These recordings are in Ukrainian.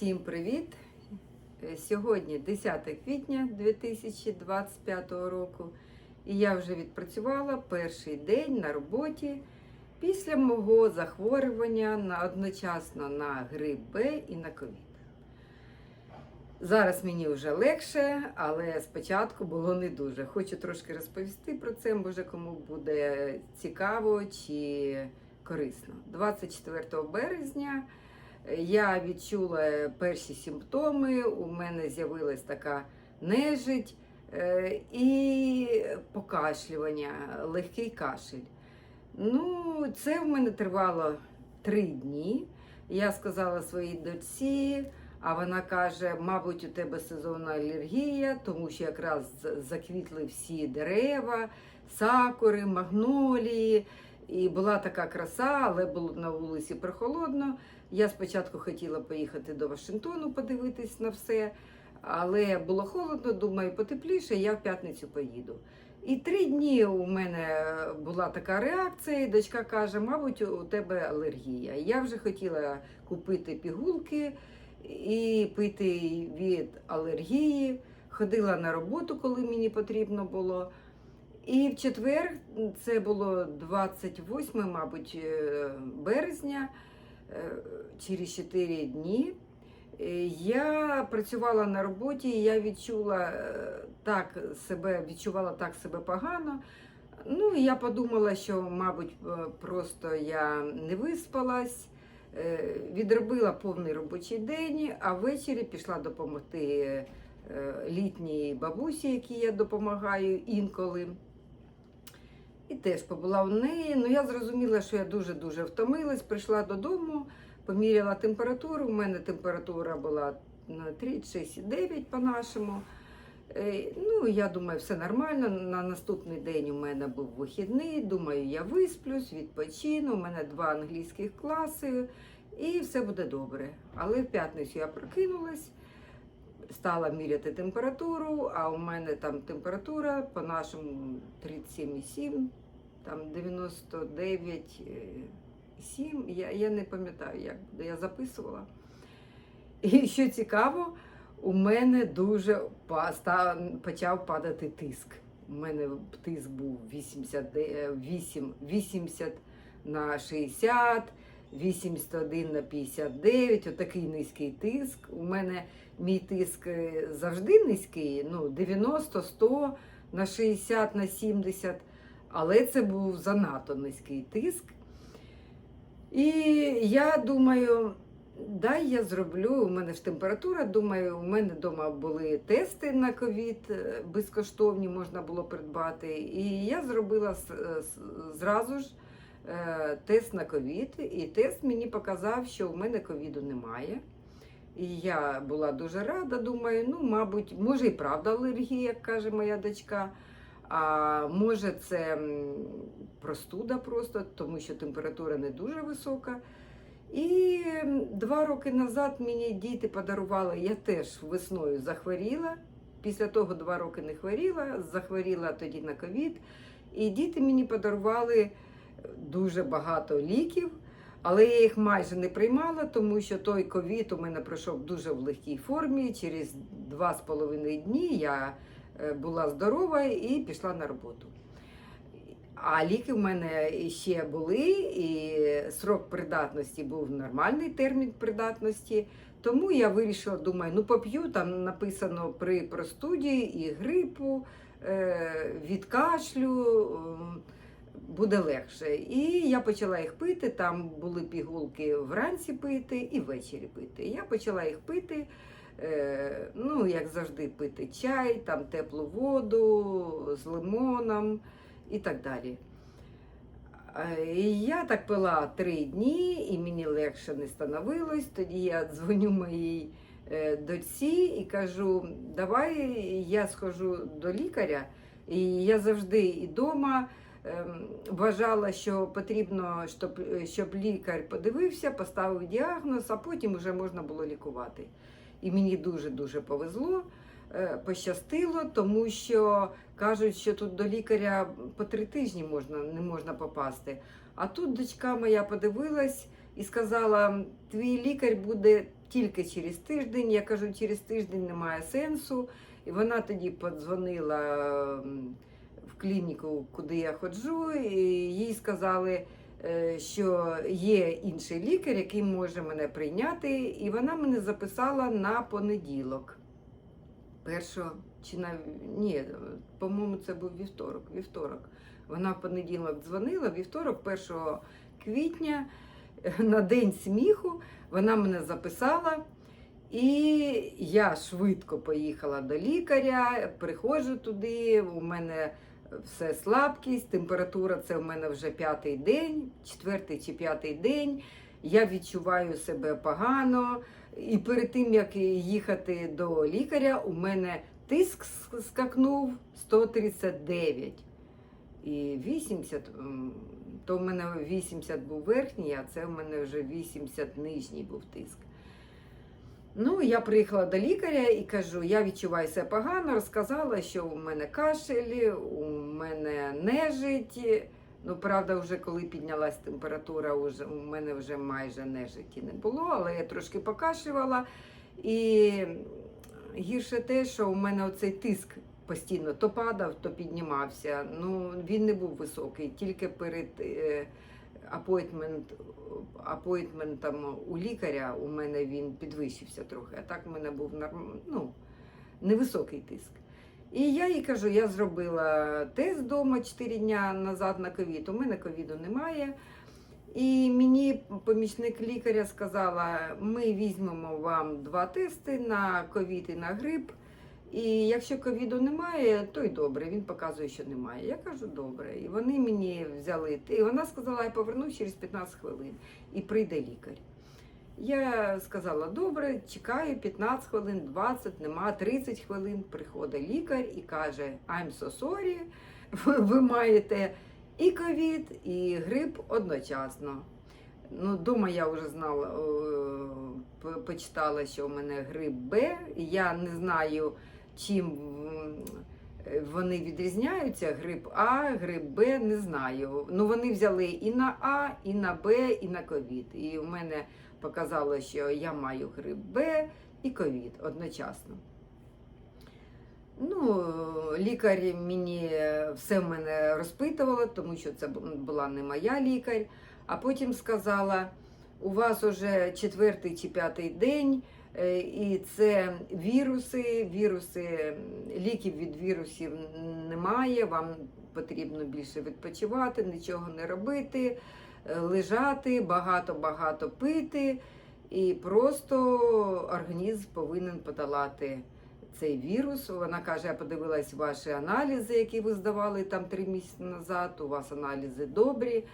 Всім привіт! Е, Сьогодні 10 квітня 2025 року, і я вже відпрацювала перший день на роботі після мого захворювання на одночасно на грип Б і на ковід. Зараз мені вже легше, але спочатку було не дуже. Хочу трошки розповісти про це, може кому буде цікаво чи корисно. 24 березня я відчула перші симптоми. У мене з'явилась така нежить е, і покашлювання, легкий кашель. Ну, це в мене тривало три дні. Я сказала своїй дочці, а вона каже: мабуть, у тебе сезонна алергія, тому що якраз заквітли всі дерева, сакури, магнолії. І була така краса, але було на вулиці прохолодно. Я спочатку хотіла поїхати до Вашингтону подивитись на все, але було холодно, думаю, потепліше, я в п'ятницю поїду. І три дні у мене була така реакція, і дочка каже, мабуть, у тебе алергія. Я вже хотіла купити пігулки і пити від алергії. Ходила на роботу, коли мені потрібно було. І в четвер, це було 28, мабуть, е, березня, через 4 дні. е, Я працювала на роботі, я відчула е, так себе, відчувала так себе погано. Ну, я подумала, що, мабуть, е, просто я не виспалась, е, відробила повний робочий день, а ввечері пішла допомогти е, літній бабусі, якій я допомагаю інколи. І теж побула у неї. Ну я зрозуміла, що я дуже-дуже втомилась, прийшла додому, поміряла температуру. У мене температура була на 36,9 по-нашому. Е, Ну, я думаю, все нормально. На наступний день у мене був вихідний. Думаю, я висплюсь, відпочину. У мене два англійських класи, і все буде добре. Але в п'ятницю я прокинулась, стала міряти температуру, а у мене там температура по нашому 37,7, там 99,7. Я, я не пам'ятаю, як буде, я записувала. І що цікаво, у мене дуже почав падати тиск. У мене тиск був 88, 80 на 60, 81 на 59, отакий низький тиск. У мене мій тиск е, завжди низький, ну 90, 100 на 60 на 70, але це був занадто низький тиск. І я думаю, дай я зроблю. У мене ж температура. Думаю, у мене вдома були тести на ковід е, безкоштовні, можна було придбати. І я зробила с- зразу ж е, тест на ковід. І тест мені показав, що в мене ковіду немає. І я була дуже рада, думаю, ну, мабуть, може і правда алергія, як каже моя дочка. А може, це простуда просто, тому що температура не дуже висока. І два роки назад мені діти подарували, я теж весною захворіла. Після того два роки не хворіла, захворіла тоді на ковід. І діти мені подарували дуже багато ліків, але я їх майже не приймала, тому що той ковід у мене пройшов дуже в легкій формі. Через два з половиною дні я е, була здорова і пішла на роботу. А ліки в мене ще були, і срок придатності був нормальний термін придатності. Тому я вирішила, думаю, ну поп'ю, там написано при простуді і грипу, е, від кашлю. Буде легше. І я почала їх пити. Там були пігулки вранці пити і ввечері пити. Я почала їх пити. Е, Ну, як завжди, пити чай, там теплу воду з лимоном і так далі. Е, І я так пила три дні, і мені легше не становилось. Тоді я дзвоню моїй е, дочці і кажу: давай я схожу до лікаря. І я завжди і вдома вважала, що потрібно, щоб, щоб лікар подивився, поставив діагноз, а потім вже можна було лікувати. І мені дуже-дуже повезло, е, пощастило, тому що кажуть, що тут до лікаря по три тижні можна, не можна попасти. А тут дочка моя подивилась і сказала: твій лікар буде тільки через тиждень. Я кажу, через тиждень немає сенсу. І вона тоді подзвонила в клініку, куди я ходжу, і їй сказали, що є інший лікар, який може мене прийняти, і вона мене записала на понеділок. Першого чи на ні, по-моєму, це був вівторок. Вівторок. Вона в понеділок дзвонила, вівторок, 1 квітня, е, на день сміху, вона мене записала. І я швидко поїхала до лікаря, приходжу туди, у мене все слабкість, температура це у мене вже п'ятий день, четвертий чи п'ятий день. Я відчуваю себе погано. І перед тим, як їхати до лікаря, у мене тиск скакнув 139 і 80, то в мене 80 був верхній, а це в мене вже 80 нижній був тиск. Ну, я приїхала до лікаря і кажу, я відчуваю себе погано, розказала, що у мене кашель, у мене нежить. Ну, правда, вже коли піднялась температура, уже, у мене вже майже нежиті не було, але я трошки покашувала. І гірше те, що у мене оцей тиск постійно то падав, то піднімався. Ну, він не був високий, тільки перед е, апойтмент, апойтментом у лікаря у мене він підвищився трохи, а так у мене був норм, ну, невисокий тиск. І я їй кажу, я зробила тест вдома 4 дня назад на ковід. У мене ковіду немає. І мені помічник лікаря сказала: ми візьмемо вам два тести на ковід і на грип. І якщо ковіду немає, то й добре. Він показує, що немає. Я кажу, добре. І вони мені взяли. І вона сказала, я повернусь через 15 хвилин і прийде лікар. Я сказала, добре, чекаю 15 хвилин, 20, нема 30 хвилин. Приходить лікар і каже: I'm so sorry, ви, ви маєте і ковід, і грип одночасно. Ну, дома я вже знала, почитала, що в мене грип Б. Я не знаю, чим е, вони відрізняються. Грип А, грип Б, не знаю. Ну, вони взяли і на А, і на Б, і на ковід. І в мене показало, що я маю грип Б і ковід одночасно. Ну, лікар мені все в мене розпитувала, тому що це була не моя лікар. А потім сказала: у вас уже четвертий чи п'ятий день, і це віруси, віруси, ліків від вірусів немає. Вам потрібно більше відпочивати, нічого не робити, е, лежати, багато-багато пити. І просто організм повинен подолати цей вірус. Вона каже: я подивилась ваші аналізи, які ви здавали там три місяці назад. У вас аналізи добрі,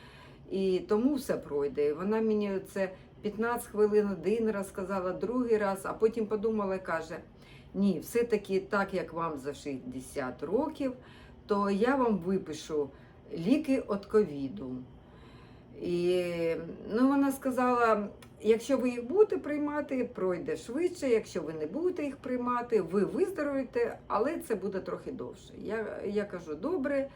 і тому все пройде. Вона мені це 15 хвилин один раз сказала, другий раз, а потім подумала і каже: ні, все-таки так як вам за 60 років, то я вам випишу ліки від ковіду. І ну, вона сказала: якщо ви їх будете приймати, пройде швидше. Якщо ви не будете їх приймати, ви виздоровієте, але це буде трохи довше. Я, я кажу, добре.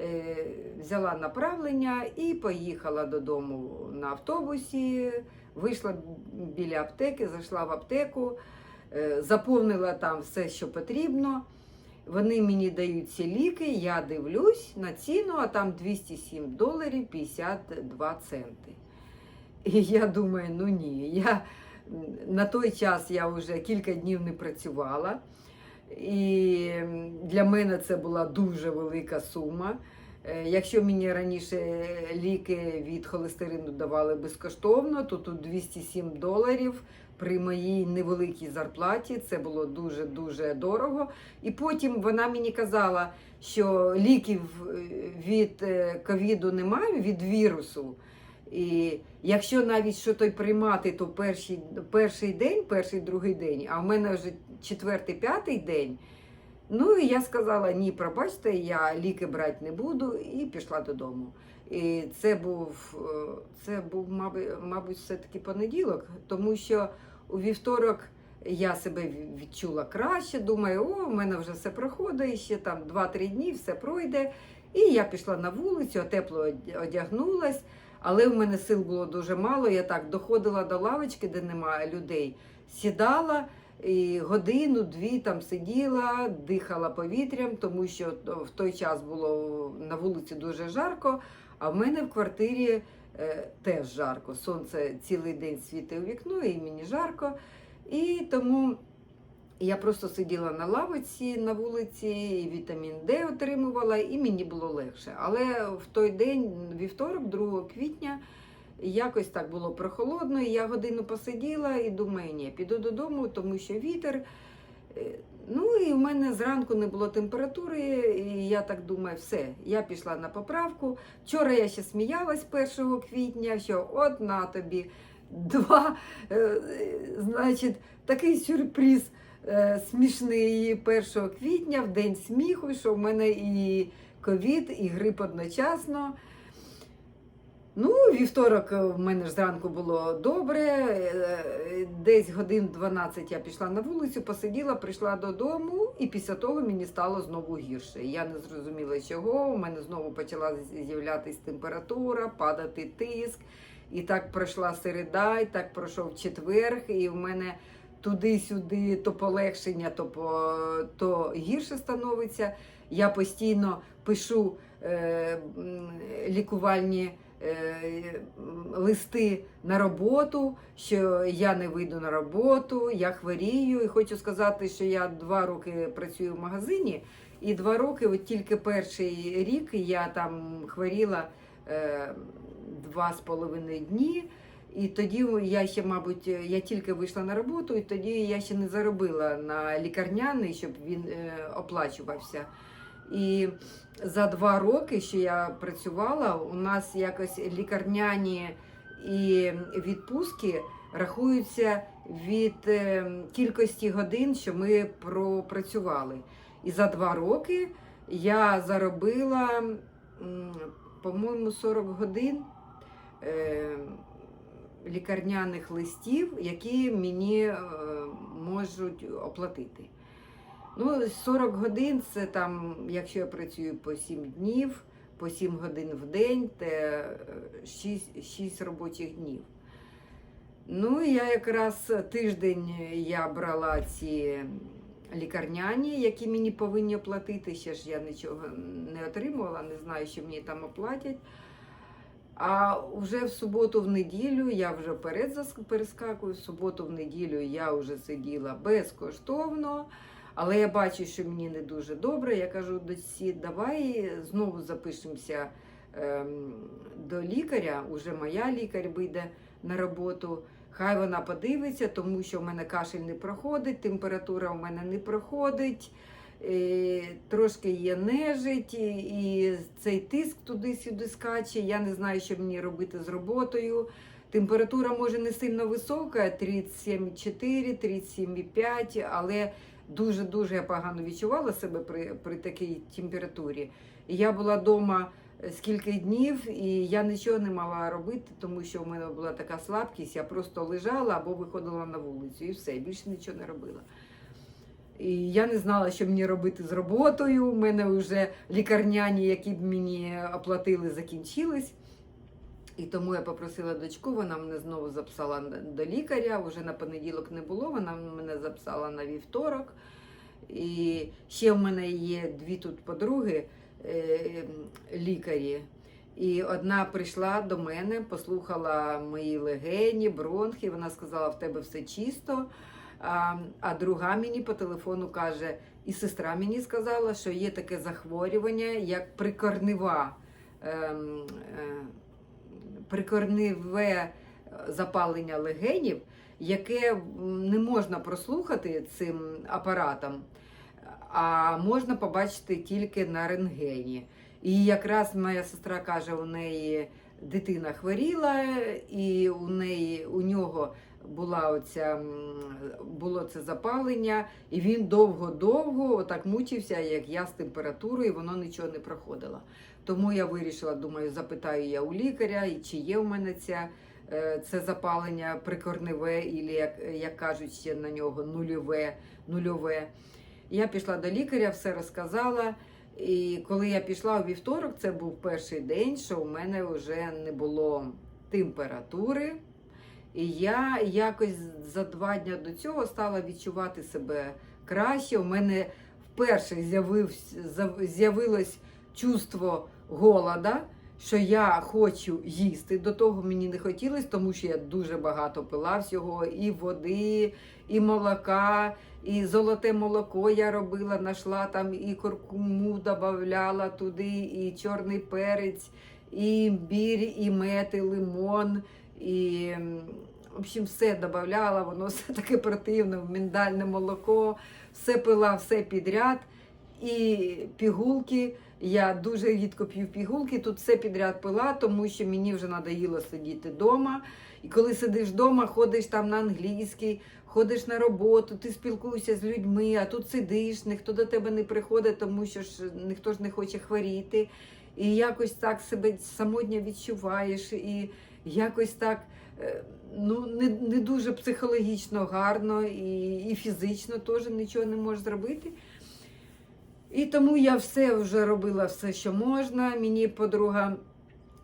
Е, Взяла направлення і поїхала додому на автобусі. Вийшла біля аптеки, зайшла в аптеку, е, заповнила там все, що потрібно. Вони мені дають ці ліки, я дивлюсь на ціну, а там 207 доларів 52 центи. І я думаю, ну ні, я на той час я вже кілька днів не працювала. І для мене це була дуже велика сума. Е, Якщо мені раніше ліки від холестерину давали безкоштовно, то тут 207 доларів при моїй невеликій зарплаті це було дуже дуже дорого. І потім вона мені казала, що ліків е, від е, ковіду немає, від вірусу. І якщо навіть що то приймати, то перший, перший день, перший другий день, а в мене вже четвертий, п'ятий день. Ну і я сказала: ні, пробачте, я ліки брати не буду, і пішла додому. І це був, е, це був, мабуть, все-таки понеділок, тому що у вівторок я себе відчула краще. Думаю, о, в мене вже все проходить, ще там 2-3 дні все пройде. І я пішла на вулицю, тепло одягнулась. Але в мене сил було дуже мало. Я так доходила до лавочки, де немає людей, сідала і годину-дві там сиділа, дихала повітрям, тому що в той час було на вулиці дуже жарко, а в мене в квартирі е, теж жарко. Сонце цілий день світить у вікно, і мені жарко. І тому я просто сиділа на лавиці на вулиці, і вітамін Д отримувала, і мені було легше. Але в той день, вівторок, 2 квітня, якось так було прохолодно, і я годину посиділа і думаю, ні, піду додому, тому що вітер. Е, Ну і в мене зранку не було температури, і я так думаю, все, я пішла на поправку. Вчора я ще сміялась 1 квітня, що от на тобі два, е, значить, такий сюрприз е, смішний 1 квітня, в день сміху, що в мене і ковід, і грип одночасно. Ну, вівторок в мене ж зранку було добре. е, Десь годин 12 я пішла на вулицю, посиділа, прийшла додому, і після того мені стало знову гірше. Я не зрозуміла чого. У мене знову почала з'являтися температура, падати тиск. І так пройшла середа, і так пройшов четверг, і в мене туди-сюди то полегшення, то, по, то гірше становиться. Я постійно пишу е, лікувальні е, листи на роботу, що я не вийду на роботу, я хворію. І хочу сказати, що я два роки працюю в магазині, і два роки, от тільки перший рік я там хворіла е, два з половиною дні. І тоді я ще, мабуть, я тільки вийшла на роботу, і тоді я ще не заробила на лікарняний, щоб він е, оплачувався. І за два роки, що я працювала, у нас якось лікарняні і відпустки рахуються від е, кількості годин, що ми пропрацювали. І за два роки я заробила, по-моєму, 40 годин е, лікарняних листів, які мені е, можуть оплатити. Ну, 40 годин це там, якщо я працюю по 7 днів, по 7 годин в день, це 6, 6 робочих днів. Ну, я якраз тиждень я брала ці лікарняні, які мені повинні оплатити. Ще ж я нічого не отримувала, не знаю, що мені там оплатять. А вже в суботу, в неділю, я вже вперед перескакую, в суботу, в неділю я вже сиділа безкоштовно. Але я бачу, що мені не дуже добре. Я кажу дочці, давай знову запишемося ем, до лікаря. Уже моя лікар вийде на роботу. Хай вона подивиться, тому що в мене кашель не проходить, температура в мене не проходить, е, трошки є нежить, і, цей тиск туди-сюди скаче. Я не знаю, що мені робити з роботою. Температура може не сильно висока, 37,4, 37,5, але дуже-дуже я погано відчувала себе при, при такій температурі. Я була вдома скільки днів, і я нічого не мала робити, тому що в мене була така слабкість, я просто лежала або виходила на вулицю, і все, більше нічого не робила. І я не знала, що мені робити з роботою. У мене вже лікарняні, які б мені оплатили, закінчились. І тому я попросила дочку, вона мене знову записала до лікаря. Вже на понеділок не було, вона мене записала на вівторок. І ще в мене є дві тут подруги е, лікарі. І одна прийшла до мене, послухала мої легені, бронхи. Вона сказала, в тебе все чисто. А, а друга мені по телефону каже, і сестра мені сказала, що є таке захворювання, як прикорнива. ем, е, прикорниве запалення легенів, яке не можна прослухати цим апаратом, а можна побачити тільки на рентгені. І якраз моя сестра каже, у неї дитина хворіла, і у неї у нього була оця, було це запалення, і він довго-довго отак мучився, як я з температурою, і воно нічого не проходило. Тому я вирішила, думаю, запитаю я у лікаря, чи є у мене ця, е, це запалення прикорневе, і як, як кажуть ще на нього нульове, нульове. Я пішла до лікаря, все розказала. І коли я пішла у вівторок, це був перший день, що у мене вже не було температури. І я якось за два дні до цього стала відчувати себе краще. У мене вперше з'явилось чувство голода, що я хочу їсти. До того мені не хотілося, тому що я дуже багато пила всього, і води, і молока, і золоте молоко я робила, знайшла там і куркуму додавала туди, і чорний перець, і імбір, і мед, і лимон, і в общем, все додавала, воно все таке противне, міндальне молоко, все пила, все підряд. І пігулки. Я дуже рідко п'ю пігулки. Тут все підряд пила, тому що мені вже надоїло сидіти вдома. І коли сидиш вдома, ходиш там на англійський, ходиш на роботу, ти спілкуєшся з людьми, а тут сидиш, ніхто до тебе не приходить, тому що ж ніхто ж не хоче хворіти. І якось так себе самотньо відчуваєш, і якось так ну, не, не дуже психологічно гарно, і, і фізично теж нічого не можеш зробити. І тому я все вже робила все, що можна. Мені подруга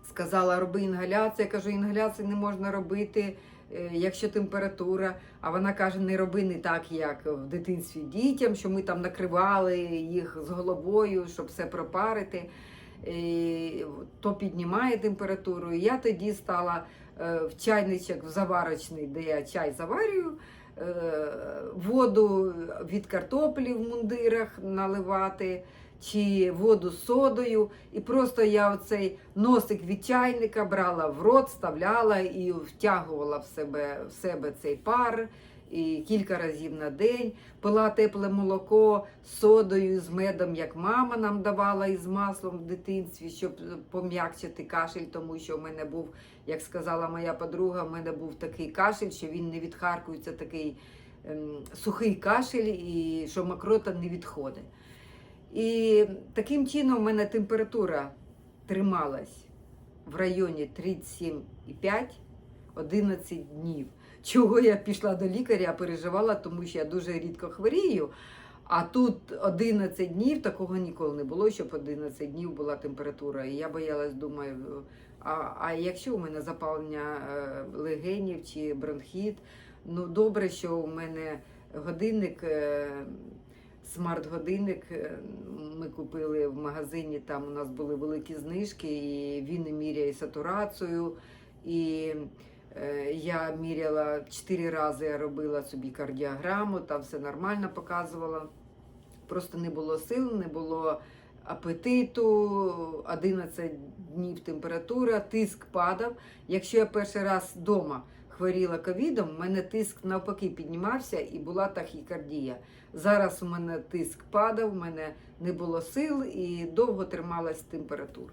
сказала, роби інгаляцію. Я кажу, інгаляцію не можна робити, е, якщо температура. А вона каже, не роби не так, як в дитинстві дітям, що ми там накривали їх з головою, щоб все пропарити. То піднімає температуру. І я тоді стала в чайничок в заварочний, де я чай заварюю е, воду від картоплі в мундирах наливати, чи воду з содою. І просто я оцей носик від чайника брала в рот, вставляла і втягувала в себе, в себе цей пар. І кілька разів на день пила тепле молоко содою, з медом, як мама нам давала і з маслом в дитинстві, щоб пом'якчити кашель, тому що в мене був, як сказала моя подруга, в мене був такий кашель, що він не відхаркується, такий ем, сухий кашель, і що мокрота не відходить. І таким чином в мене температура трималась в районі 37,5 11 днів. Чого я пішла до лікаря, переживала, тому що я дуже рідко хворію. А тут 11 днів такого ніколи не було, щоб 11 днів була температура. І я боялась, думаю, а, а якщо у мене запалення е, легенів чи бронхіт, ну добре, що у мене годинник, е, смарт-годинник. е, Ми купили в магазині, там у нас були великі знижки, і він міряє сатурацію. І Я міряла чотири рази, я робила собі кардіограму, там все нормально показувала. Просто не було сил, не було апетиту, 11 днів температура, тиск падав. Якщо я перший раз вдома хворіла ковідом, у мене тиск навпаки піднімався і була тахікардія. Зараз у мене тиск падав, у мене не було сил і довго трималась температура.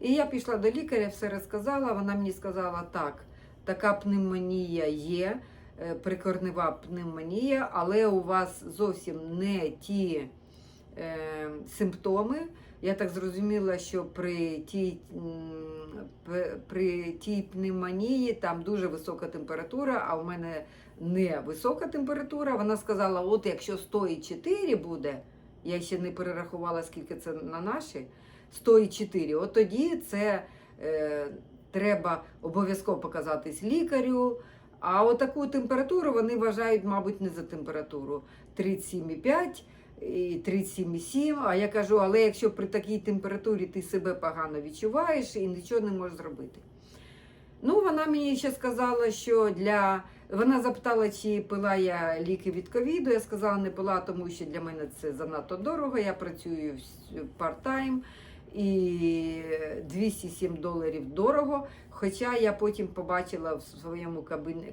І я пішла до лікаря, все розказала. Вона мені сказала, так, така пневмонія є, е, прикорнева пневмонія, але у вас зовсім не ті е, симптоми. Я так зрозуміла, що при тій, при тій пневмонії там дуже висока температура, а у мене не висока температура. Вона сказала: от якщо 104 буде, я ще не перерахувала, скільки це на наші, 104, от тоді це е, треба обов'язково показатись лікарю. А отаку температуру вони вважають, мабуть, не за температуру 37,5 і 37,7. А я кажу, але якщо при такій температурі ти себе погано відчуваєш і нічого не можеш зробити. Ну, вона мені ще сказала, що для. Вона запитала, чи пила я ліки від ковіду. Я сказала, не пила, тому що для мене це занадто дорого. Я працюю вс- part-time і 207 доларів дорого. Хоча я потім побачила в своєму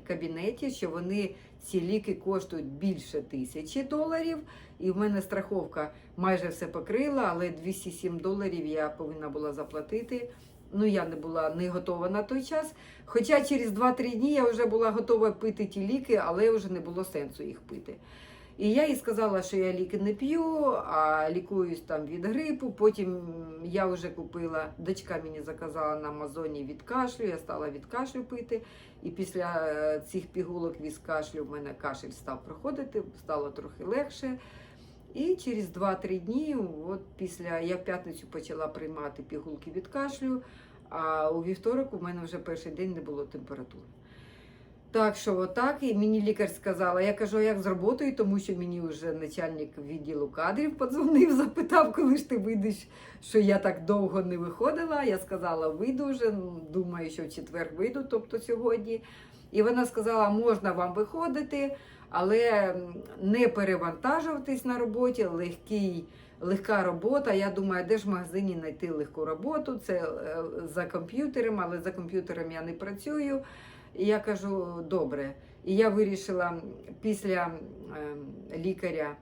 кабінеті, що вони ці ліки коштують більше тисячі доларів, і в мене страховка майже все покрила, але 207 доларів я повинна була заплатити. Ну, я не була не готова на той час. Хоча через 2-3 дні я вже була готова пити ті ліки, але вже не було сенсу їх пити. І я їй сказала, що я ліки не п'ю, а лікуюсь там від грипу. Потім я вже купила, дочка мені заказала на Амазоні від кашлю, я стала від кашлю пити. І після е, цих пігулок від кашлю в мене кашель став проходити, стало трохи легше. І через 2-3 дні, от після я в п'ятницю почала приймати пігулки від кашлю, а у вівторок у мене вже перший день не було температури. Так що отак, і мені лікар сказала, я кажу, як з роботою, тому що мені вже начальник відділу кадрів подзвонив, запитав, коли ж ти вийдеш, що я так довго не виходила. Я сказала, вийду вже, ну, думаю, що в четвер вийду, тобто сьогодні. І вона сказала, можна вам виходити, але не перевантажуватись на роботі, легкий. Легка робота. Я думаю, де ж в магазині знайти легку роботу? Це е, за комп'ютером, але за комп'ютером я не працюю. І я кажу, добре. І я вирішила після лікаря,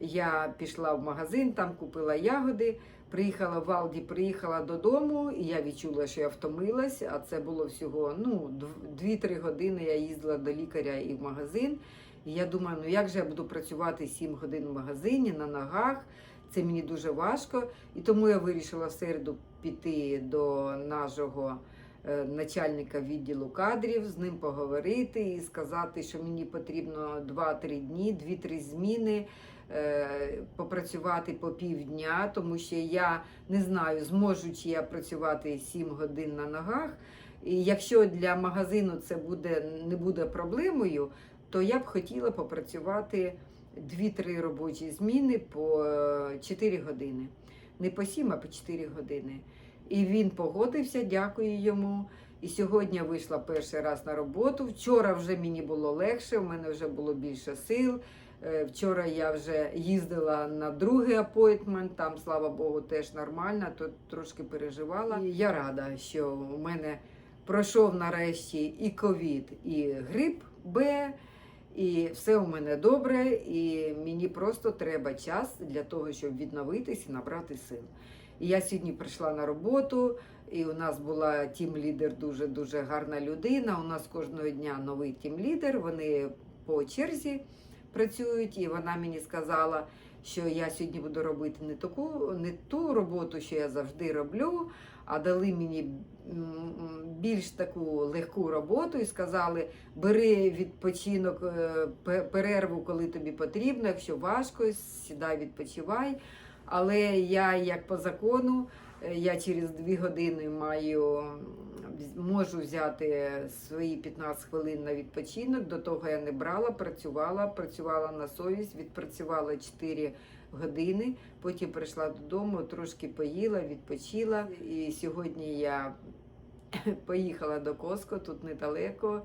я пішла в магазин, там купила ягоди. Приїхала в Алді, приїхала додому, і я відчула, що я втомилась, а це було всього ну, 2-3 години. Я їздила до лікаря і в магазин. І я думаю, ну як же я буду працювати 7 годин в магазині на ногах? Це мені дуже важко. І тому я вирішила в середу піти до нашого начальника відділу кадрів, з ним поговорити і сказати, що мені потрібно 2-3 дні, 2-3 зміни. е, Попрацювати по півдня, тому що я не знаю, зможу чи я працювати 7 годин на ногах. І якщо для магазину це буде не буде проблемою, то я б хотіла попрацювати 2-3 робочі зміни по е, 4 години. Не по 7, а по 4 години. І він погодився, дякую йому. І сьогодні вийшла перший раз на роботу. Вчора вже мені було легше, в мене вже було більше сил. Е, Вчора я вже їздила на другий апойтмент, там, слава Богу, теж нормально, то трошки переживала. І я рада, що у мене пройшов нарешті і ковід, і грип Б. І все у мене добре, і мені просто треба час для того, щоб відновитись і набрати сил. І я сьогодні прийшла на роботу, і у нас була тім-лідер дуже дуже гарна людина. У нас кожного дня новий тім-лідер. Вони по черзі працюють, і вона мені сказала, що я сьогодні буду робити не таку, не ту роботу, що я завжди роблю, а дали мені більш таку легку роботу і сказали: бери відпочинок, е, перерву, коли тобі потрібно. Якщо важко, сідай, відпочивай. Але я, як по закону, е, я через дві години маю можу взяти свої 15 хвилин на відпочинок. До того я не брала, працювала, працювала на совість, відпрацювала 4 години. Потім прийшла додому, трошки поїла, відпочила. І сьогодні я поїхала до Коско, тут недалеко.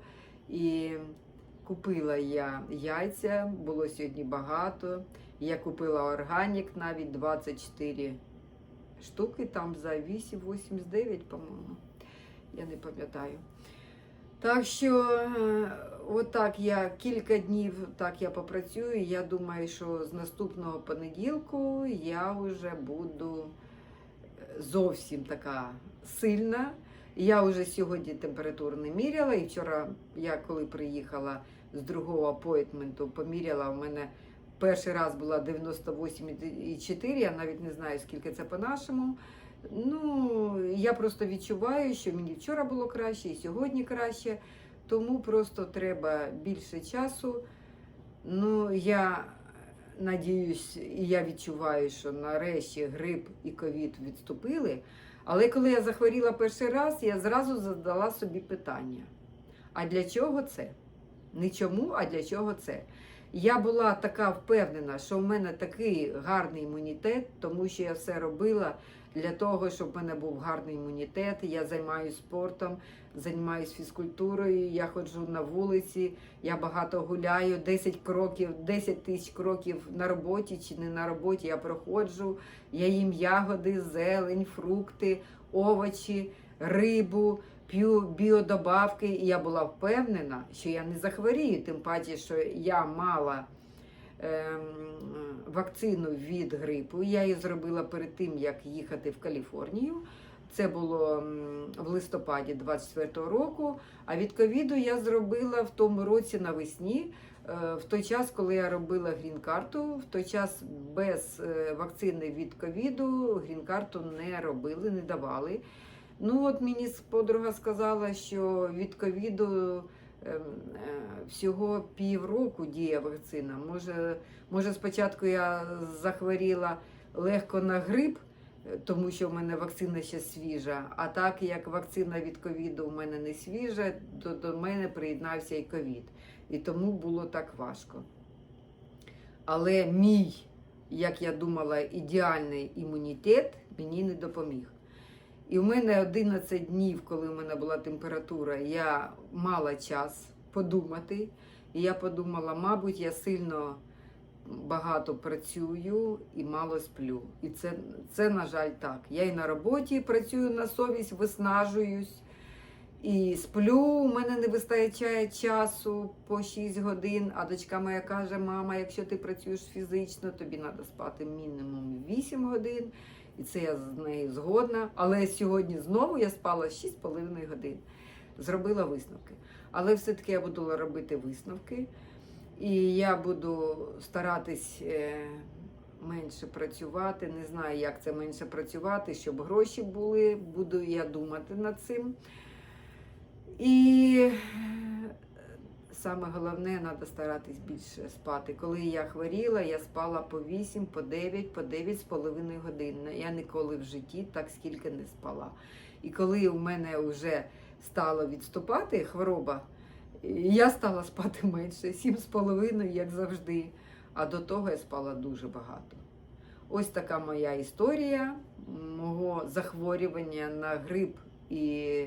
І купила я яйця, було сьогодні багато. Я купила органік навіть 24 штуки, там за 8,89, по-моєму. Я не пам'ятаю. Так що, е, отак я кілька днів так я попрацюю. Я думаю, що з наступного понеділку я вже буду е, зовсім така сильна. Я вже сьогодні температуру не міряла, і вчора я коли приїхала з другого апойтменту, поміряла, у мене перший раз була 98,4, я навіть не знаю, скільки це по-нашому. Ну, я просто відчуваю, що мені вчора було краще і сьогодні краще, тому просто треба більше часу. Ну, я надіюсь, і я відчуваю, що нарешті грип і ковід відступили. Але коли я захворіла перший раз, я зразу задала собі питання: а для чого це? Не чому, а для чого це? Я була така впевнена, що в мене такий гарний імунітет, тому що я все робила для того, щоб в мене був гарний імунітет. Я займаюся спортом, займаюся фізкультурою, я ходжу на вулиці, я багато гуляю, 10 кроків, 10 тисяч кроків на роботі чи не на роботі я проходжу. Я їм ягоди, зелень, фрукти, овочі, рибу, п'ю біодобавки. І я була впевнена, що я не захворію, тим паче, що я мала ем, вакцину від грипу. Я її зробила перед тим, як їхати в Каліфорнію. Це було в листопаді 24-го року. А від ковіду я зробила в тому році навесні, е, в той час, коли я робила грін-карту, в той час без е, вакцини від ковіду грін-карту не робили, не давали. Ну от мені подруга сказала, що від ковіду ем, е, всього півроку діє вакцина. Може, може, спочатку я захворіла легко на грип, е, тому що в мене вакцина ще свіжа. А так як вакцина від ковіду у мене не свіжа, то до мене приєднався і ковід. І тому було так важко. Але мій, як я думала, ідеальний імунітет мені не допоміг. І в мене 11 днів, коли в мене була температура, я мала час подумати. І я подумала, мабуть, я сильно багато працюю і мало сплю. І це, це на жаль, так. Я і на роботі працюю на совість, виснажуюсь. І сплю, у мене не вистачає часу по 6 годин. А дочка моя каже: мама, якщо ти працюєш фізично, тобі треба спати мінімум 8 годин. І це я з нею згодна. Але сьогодні знову я спала 6,5 годин. Зробила висновки. Але все-таки я буду робити висновки. І я буду старатись е, менше працювати. Не знаю, як це менше працювати, щоб гроші були. Буду я думати над цим. І саме головне, треба старатись більше спати. Коли я хворіла, я спала по 8, по 9, по 9 з половиною годин. Я ніколи в житті так скільки не спала. І коли у мене вже стало відступати хвороба, я стала спати менше, 7 з половиною, як завжди. А до того я спала дуже багато. Ось така моя історія мого захворювання на грип і